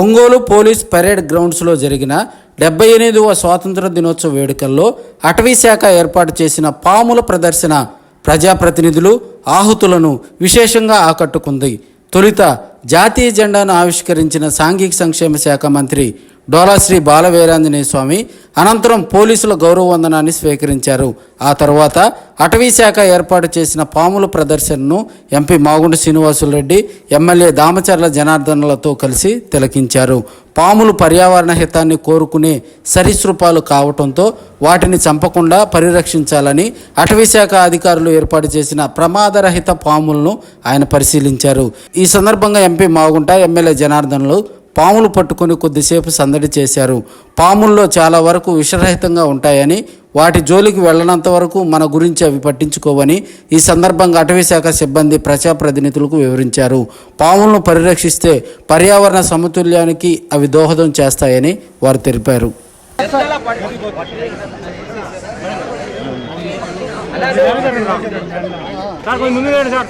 Ongole police parade గ్రౌండ్స్లో జరిగిన డెబ్బై ఎనిమిదవ స్వాతంత్ర దినోత్సవ వేడుకల్లో అటవీశాఖ ఏర్పాటు చేసిన పాముల ప్రదర్శన ప్రజాప్రతినిధులు ఆహుతులను విశేషంగా ఆకట్టుకుంది. తొలుత జాతీయ జెండాను ఆవిష్కరించిన సాంఘిక సంక్షేమ శాఖ మంత్రి డోలాశ్రీ బాలవీరాంజనేయ స్వామి అనంతరం పోలీసుల గౌరవ వందనాన్ని స్వీకరించారు. ఆ తర్వాత అటవీ శాఖ ఏర్పాటు చేసిన పాముల ప్రదర్శనను ఎంపీ మాగుంట శ్రీనివాసులరెడ్డి ఎమ్మెల్యే దామచర్ల జనార్దనులతో కలిసి తిలకించారు. పాములు పర్యావరణ హితాన్ని కోరుకునే సరీసృపాలు కావటంతో వాటిని చంపకుండా పరిరక్షించాలని అటవీ శాఖ అధికారులు ఏర్పాటు చేసిన ప్రమాదరహిత పాములను ఆయన పరిశీలించారు. ఈ సందర్భంగా ఎంపీ మాగుంట ఎమ్మెల్యే జనార్దనులు పాములు పట్టుకొని కొద్దిసేపు సందడి చేశారు పాముల్లో చాలా వరకు విషరహితంగా ఉంటాయని వాటి జోలికి వెళ్ళనంత వరకు మన గురించి అవి పట్టించుకోవని ఈ సందర్భంగా అటవీ శాఖ సిబ్బంది ప్రజాప్రతినిధులకు వివరించారు పాములను పరిరక్షిస్తే పర్యావరణ సమతుల్యానికి అవి దోహదం చేస్తాయని వారు తెలిపారు సార్ ముందు సార్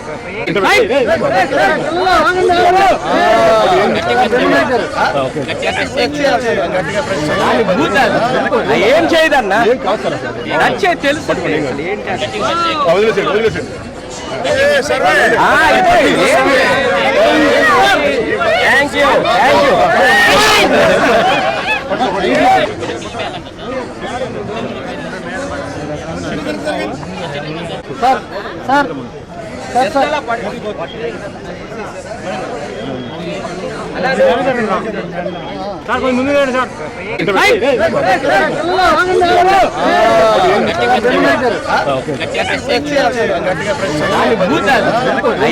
ఏం చేయదన్నా? నచ్చే తెలుసు thank you thank you sir కొంచెం సార్.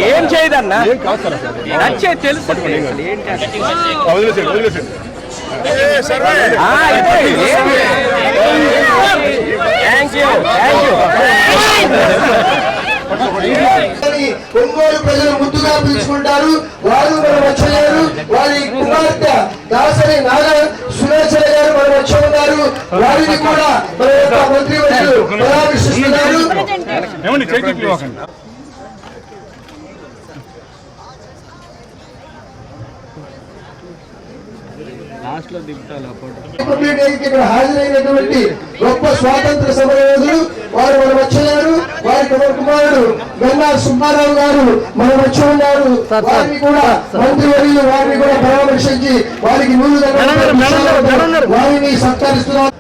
ఏం చేయదన్నా నచ్చే తెలుసు థ్యాంక్ యూ. Thank you. అని ఒంగోలు ప్రజలు ముద్దుగా పిలుచుకుంటారు వారు మనం వచ్చలేరు వారి కుమార్తె దాసరి నాగ సులోచన గారు మనం వచ్చి ఉన్నారు వారిని కూడా మన యొక్క మంత్రి వర్యులు పరామర్శిస్తున్నారు రిపబ్లిక్ డేకి ఇక్కడ హాజరైనటువంటి గొప్ప స్వాతంత్ర సమరయోధులు వారు మనం వచ్చారు వారి కుమార కుమారుడు గన్నా సుబ్బారావు గారు మనం వచ్చి ఉన్నారు. వారిని కూడా మంత్రి వర్యులు వారిని కూడా పరామర్శించి వారికి దండలు వారిని సత్కరిస్తున్నారు.